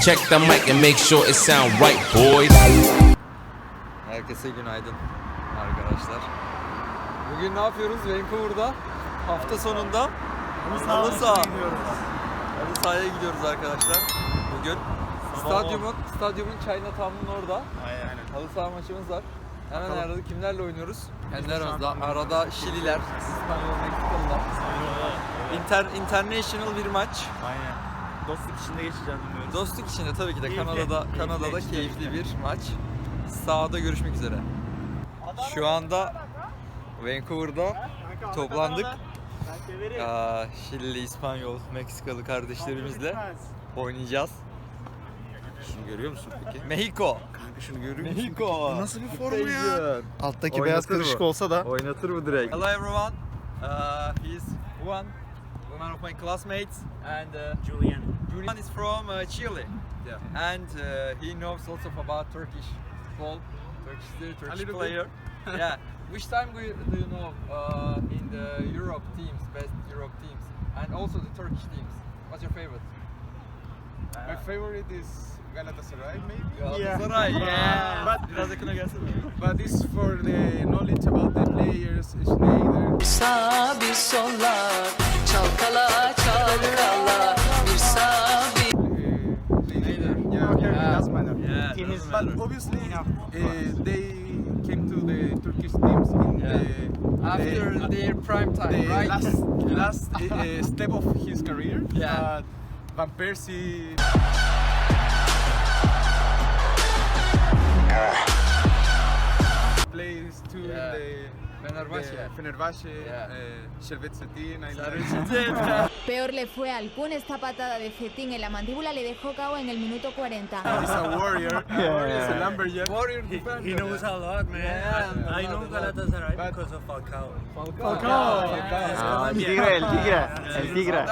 Check the mic and make sure it sound right, boys. Herkese günaydın arkadaşlar. Bugün ne yapıyoruz Vancouver'da? Hafta sonunda halı saha. Halı sahaya gidiyoruz arkadaşlar. Bugün stadyumun, stadyumun Chinatown'un orada. Aynen. Halı saha maçımız var. Hemen arada kimlerle oynuyoruz? Kendi aramızda. Arada Şililer, İspanyol, Meksikalılar. Inter, international bir maç. Aynen. Dostluk içinde geçeceğim umuyoruz. Dostluk içinde tabii ki de Keyifli, Kanada'da keyifli, Kanada'da keyifli. keyifli bir maç. Sahada görüşmek üzere. Şu anda Vancouver'da toplandık. Aa, Şilili, İspanyol, Meksikalı kardeşlerimizle oynayacağız. Şunu görüyor musun peki? Mexico. Kanka şunu görüyor musun? Mexico. Bu nasıl bir forma ya? Alttaki Oynatır beyaz mı? karışık olsa da. Oynatır mı direkt? Hello everyone. Uh, he's Juan, one of my classmates, and uh, Julian. Julian is from uh, Chile. Yeah. And uh, he knows lots of about Turkish football, Turkish theater, Turkish little player. yeah. Which time do you, do you know uh, in the Europe teams, best Europe teams, and also the Turkish teams? What's your favorite? My favorite is Galatasaray, maybe. Galatasaray. Yeah. But- Biraz yakına gelsene. But this for the knowledge about the players, Schneider. Sağ bir sola çalkala çalkala bir sağ bir Yeah, Yeah. doesn't matter. Yeah. Team But obviously, uh, they came to the Turkish teams in Yeah. the After the, their prime time, the right? last last uh, uh, step of his career. Yeah. Uh, Van Persie. Plays too Yeah. in the Fenerbahçe. Fenerbahce, Yeah. I Sarı Peor le fue al Kun esta patada de Cetín en la mandíbula le dejó cao en el minuto 40. He's a warrior. He's a lumberjack. Warrior defender. He knows a lot, man. Yeah, I a know lot, a lot. Galatasaray But- because of Falcao. Falcao. Ah, el Tigre, el Tigre, el Tigre.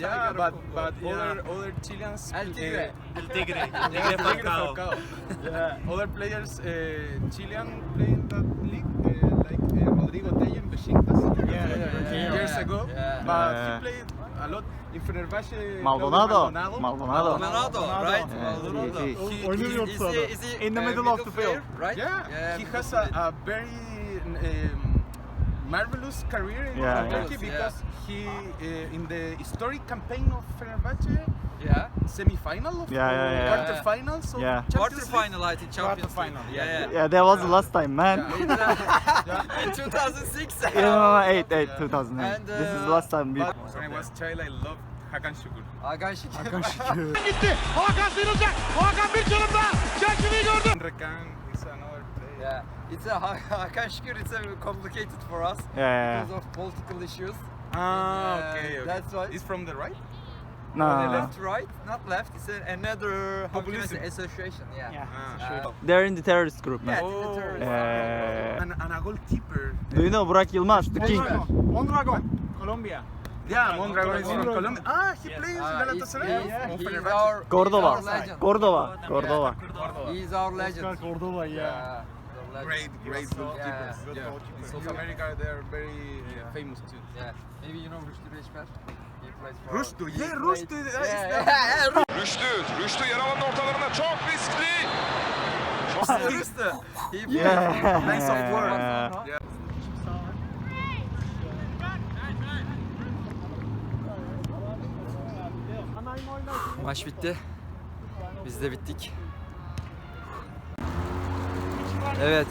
Yeah, but but other other Chileans. El Tigre. El Tigre. El Tigre Falcao. Falcao. Yeah, other players, uh, Chilean play in that league, uh, like uh, Rodrigo Tello in Besiktas yeah, yeah, years yeah. ago. Yeah. But Yeah. he played a lot in Fenerbahce. Maldonado. Claudio Maldonado. Maldonado, right? Yeah, Maldonado. He- he- is he, is he In the a middle of the player, field. right? Yeah, he middle has a, a very um, marvelous career in Yeah. Turkey Marvelous, because he uh, in the historic campaign of Fenerbahce yeah. semi-final of Yeah, yeah, yeah. quarterfinals of Yeah. Champions League. Quarterfinal, I think, Champions League. yeah. Yeah, Yeah, that was the last time, man. yeah. In 2006. Yeah, no, no, 8, 8, Yeah. 2008. And, This is the uh, last time we... But when I was child, I loved Hakan Şükür. Hakan Şükür. Rekan is another player. Yeah. It's a Ha- Hakan Şükür. It's a complicated for us Yeah, yeah, because of political issues. Ah, Yeah, okay, okay. that's why- He's from the right? No, Uh, no, no. left, right, not left. It's a, another how can I Populism. association. Yeah. Ah. Uh, They're in the terrorist group, yeah, man. it's a Oh. terrorist. Yeah. And, and a goalkeeper. Do you know Burak Yılmaz, the king? Mondragon, Colombia. Yeah, Mondragon is from Mondragon. Colombia. Ah, he plays Uh, in he's, Galatasaray. he's, Or he's Fenerbahce. our, Cordova. He's our legend. Cordova. Cordova. He's our legend. Cordova, Yeah. Legend. Great, great Yeah. goalkeepers. Good Yeah. In South America, they're very uh, famous too. Yeah. Maybe you know Rüştü Reçber? Rüştü, yeah, Rüştü, Yeah, yeah, yeah, yeah, Rüştü, Rüştü yer alanın ortalarında çok riskli. Rüştü, Rüştü. Yeah. Nice of work. Yeah. Yeah. Maç bitti. Biz de bittik. Evet,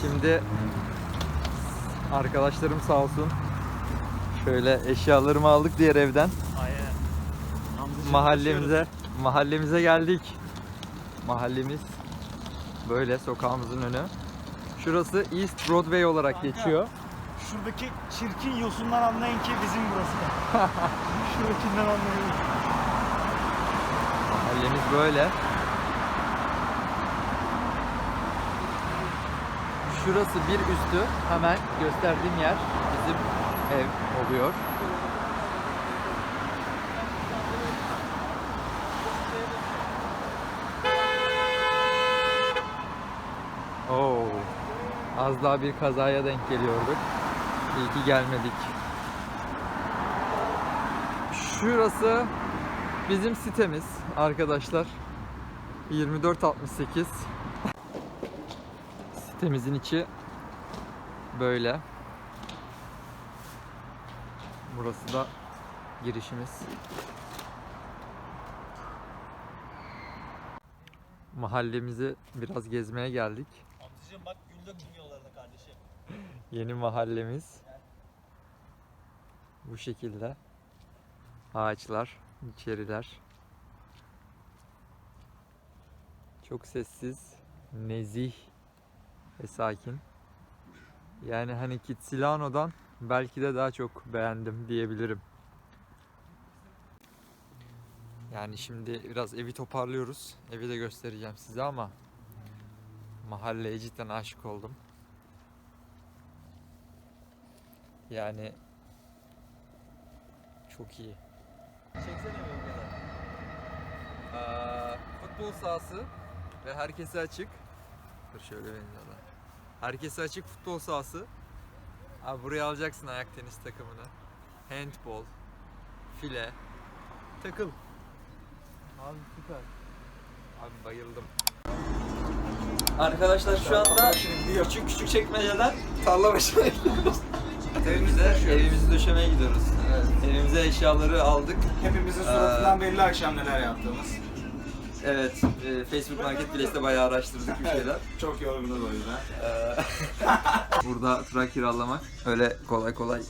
şimdi arkadaşlarım sağ olsun. Şöyle eşyalarımı aldık diğer evden. Mahallemize, mahallemize geldik. Mahallemiz böyle sokağımızın önü. Şurası East Broadway olarak geçiyor. Şuradaki çirkin yosundan anlayın ki bizim burası da. Şuradakinden anlayın. Mahallemiz böyle. Şurası bir üstü hemen gösterdiğim yer bizim ev oluyor. Oo. Az daha bir kazaya denk geliyorduk. İyi ki gelmedik. Şurası bizim sitemiz arkadaşlar. 2468. Sitemizin içi böyle. Burası da girişimiz. Mahallemizi biraz gezmeye geldik. Amcacığım bak gül döktüm yollarına kardeşim. Yeni mahallemiz. Bu şekilde. Ağaçlar, içeriler. Çok sessiz, nezih ve sakin. Yani hani Kitsilano'dan belki de daha çok beğendim diyebilirim. Yani şimdi biraz evi toparlıyoruz. Evi de göstereceğim size ama mahalleye cidden aşık oldum. Yani çok iyi. Çeksene Ee, futbol sahası ve herkese açık. Dur şöyle benziyorlar. Herkese açık futbol sahası. Abi buraya alacaksın ayak tenis takımını. Handball, file, takıl. Abi süper. Abi bayıldım. Arkadaşlar şu anda küçük küçük çekmeceden tarla başına gidiyoruz. Evimize, evimizi döşemeye gidiyoruz. Evimize eşyaları aldık. Hepimizin suratından belli akşam neler yaptığımız. Evet, e, Facebook Marketplace'te bayağı araştırdık bir şeyler. Çok yorgunuz o yüzden. Ee, Burada tura kiralamak öyle kolay kolay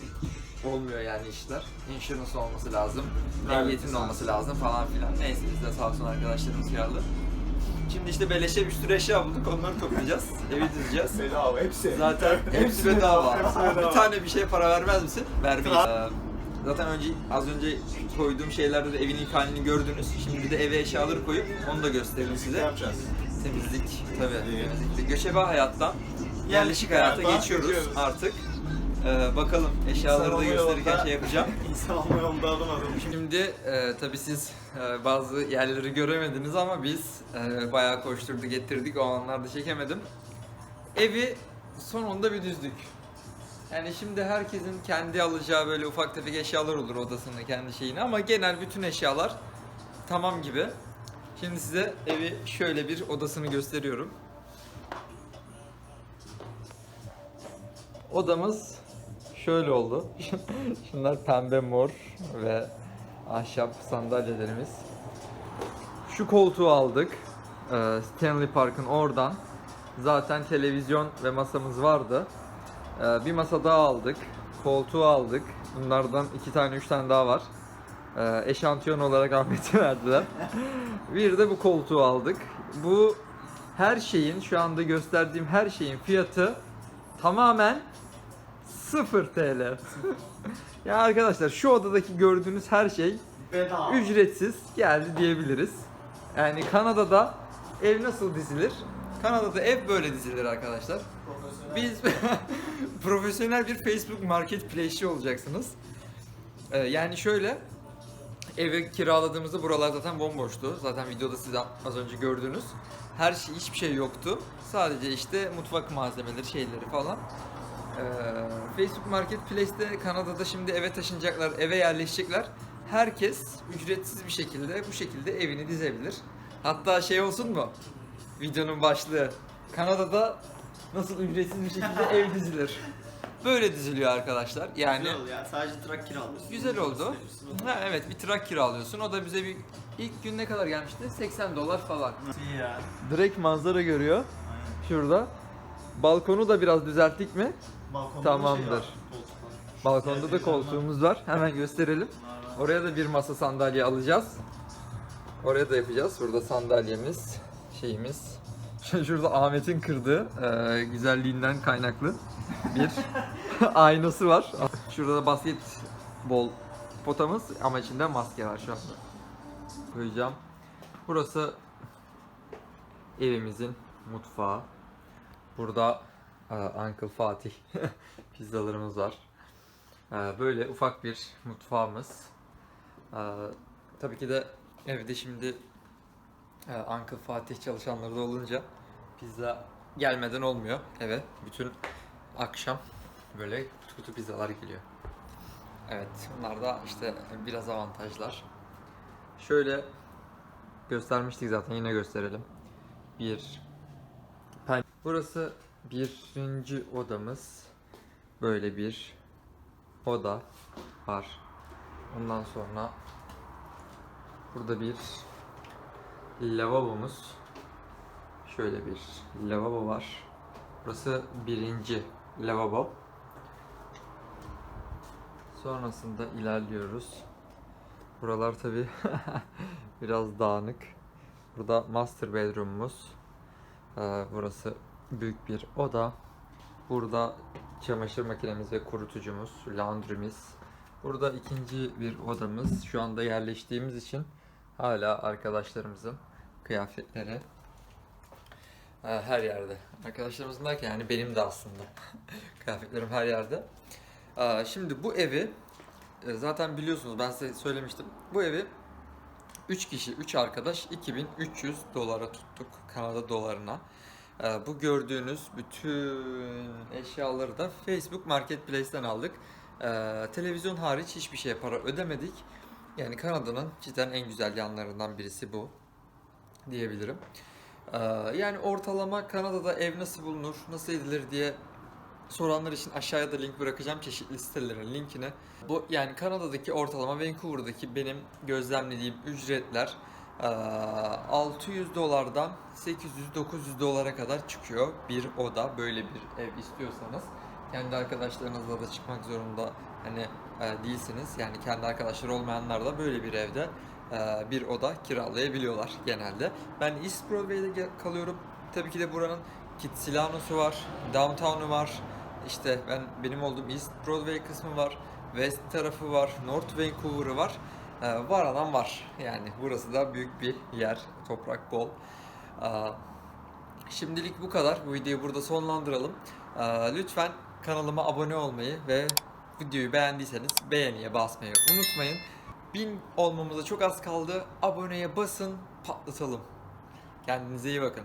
olmuyor yani işler. Insurance olması lazım, ehliyetin olması lazım falan filan. Neyse biz de sağ olsun arkadaşlarımız kiraladı. Şimdi işte beleşe bir sürü eşya bulduk, onları toplayacağız, evi dizeceğiz. Bedava hepsi. Zaten hepsi bedava. Hepsi Bir tane bir şey para vermez misin? Vermeyiz. Ee, Zaten önce az önce koyduğum şeylerde de evin ilk halini gördünüz. Şimdi de eve eşyaları koyup onu da gösteririm size. yapacağız. Temizlik tabii. Temizlik. Göçebe hayattan yerleşik hayata hayata geçiyoruz, geçiyoruz. artık. Ee, bakalım eşyaları da gösterirken yolda- şey yapacağım. İnsan olma yolunda adım adım. Şimdi e, tabii siz e, bazı yerleri göremediniz ama biz e, bayağı koşturduk ettirdik o anlarda çekemedim. Evi sonunda bir düzdük. Yani şimdi herkesin kendi alacağı böyle ufak tefek eşyalar olur odasında kendi şeyini ama genel bütün eşyalar tamam gibi. Şimdi size evi şöyle bir odasını gösteriyorum. Odamız şöyle oldu. Şunlar pembe mor ve ahşap sandalyelerimiz. Şu koltuğu aldık. Ee, Stanley Park'ın oradan. Zaten televizyon ve masamız vardı. Ee, Bir masa daha aldık. Koltuğu aldık. Bunlardan iki tane, üç tane daha var. Ee, Eşantiyon olarak Ahmet'e verdiler. Bir de bu koltuğu aldık. Bu her şeyin, şu anda gösterdiğim her şeyin fiyatı tamamen 0 TL. ya arkadaşlar şu odadaki gördüğünüz her şey Bedava. ücretsiz geldi diyebiliriz. Yani Kanada'da ev nasıl dizilir? Kanada'da ev böyle dizilir arkadaşlar. Biz profesyonel bir Facebook marketplace'ci olacaksınız. Ee, yani şöyle evi kiraladığımızda buralar zaten bomboştu. Zaten videoda siz az önce gördünüz. Her şey hiçbir şey yoktu. Sadece işte mutfak malzemeleri, şeyleri falan. Ee, Facebook Marketplace'te Kanada'da şimdi eve taşınacaklar, eve yerleşecekler. Herkes ücretsiz bir şekilde bu şekilde evini dizebilir. Hatta şey olsun mu? Videonun başlığı. Kanada'da nasıl ücretsiz bir şekilde ev dizilir. Böyle diziliyor arkadaşlar. Yani ya. Sadece trak kiralıyorsun. Güzel oldu. Ha, evet bir trak kiralıyorsun. O da bize bir ilk gün ne kadar gelmişti? 80 dolar falan. İyi ya. Direkt manzara görüyor. Şurada. Balkonu da biraz düzelttik mi? Balkonda Tamamdır. Şey var, koltuk var. Balkonda da koltuğumuz var. Hemen gösterelim. Oraya da bir masa sandalye alacağız. Oraya da yapacağız. Burada sandalyemiz, şeyimiz. Şurada Ahmet'in kırdığı eee, güzelliğinden kaynaklı bir aynası var. Şurada da basketbol potamız ama içinde maske var şu anda. Koyacağım. Burası evimizin mutfağı. Burada eee, Uncle Fatih pizzalarımız var. Ee, Böyle ufak bir mutfağımız. Ee, Tabii ki de evde şimdi e, Uncle Fatih çalışanları da olunca pizza gelmeden olmuyor eve. Bütün akşam böyle kutu kutu pizzalar geliyor. Evet bunlar da işte biraz avantajlar. Şöyle göstermiştik zaten yine gösterelim. Bir Burası birinci odamız. Böyle bir oda var. Ondan sonra burada bir lavabomuz. Şöyle bir lavabo var. Burası birinci lavabo. Sonrasında ilerliyoruz. Buralar tabi biraz dağınık. Burada master bedroom'umuz. Ee, burası büyük bir oda. Burada çamaşır makinemiz ve kurutucumuz, laundry'miz. Burada ikinci bir odamız. Şu anda yerleştiğimiz için hala arkadaşlarımızın kıyafetleri e, her yerde. Arkadaşlarımızın derken yani benim de aslında. Kıyafetlerim her yerde. Ee, Şimdi bu evi e, zaten biliyorsunuz ben size söylemiştim. Bu evi 3 kişi, 3 arkadaş 2300 dolara tuttuk Kanada dolarına. Bu gördüğünüz bütün eşyaları da Facebook Marketplace'ten aldık. Televizyon hariç hiçbir şeye para ödemedik. Yani Kanada'nın cidden en güzel yanlarından birisi bu diyebilirim. Ee, Yani ortalama Kanada'da ev nasıl bulunur, nasıl edilir diye soranlar için aşağıya da link bırakacağım çeşitli sitelerin linkini. Bu yani Kanada'daki ortalama Vancouver'daki benim gözlemlediğim ücretler eee, 600 dolardan 800-900 dolara kadar çıkıyor bir oda böyle bir ev istiyorsanız. Kendi arkadaşlarınızla da çıkmak zorunda hani e, değilsiniz. Yani kendi arkadaşları olmayanlar da böyle bir evde e, bir oda kiralayabiliyorlar genelde. Ben East Broadway'de kalıyorum. Tabii ki de buranın Kitsilano'su var, Downtown'u var. İşte ben benim olduğum East Broadway kısmı var, West tarafı var, North Vancouver'ı var. Ee, var alan var. Yani burası da büyük bir yer, toprak bol. Ee, şimdilik bu kadar. Bu videoyu burada sonlandıralım. Ee, lütfen kanalıma abone olmayı ve videoyu beğendiyseniz beğeniye basmayı unutmayın. 1000 olmamıza çok az kaldı. Aboneye basın, patlatalım. Kendinize iyi bakın.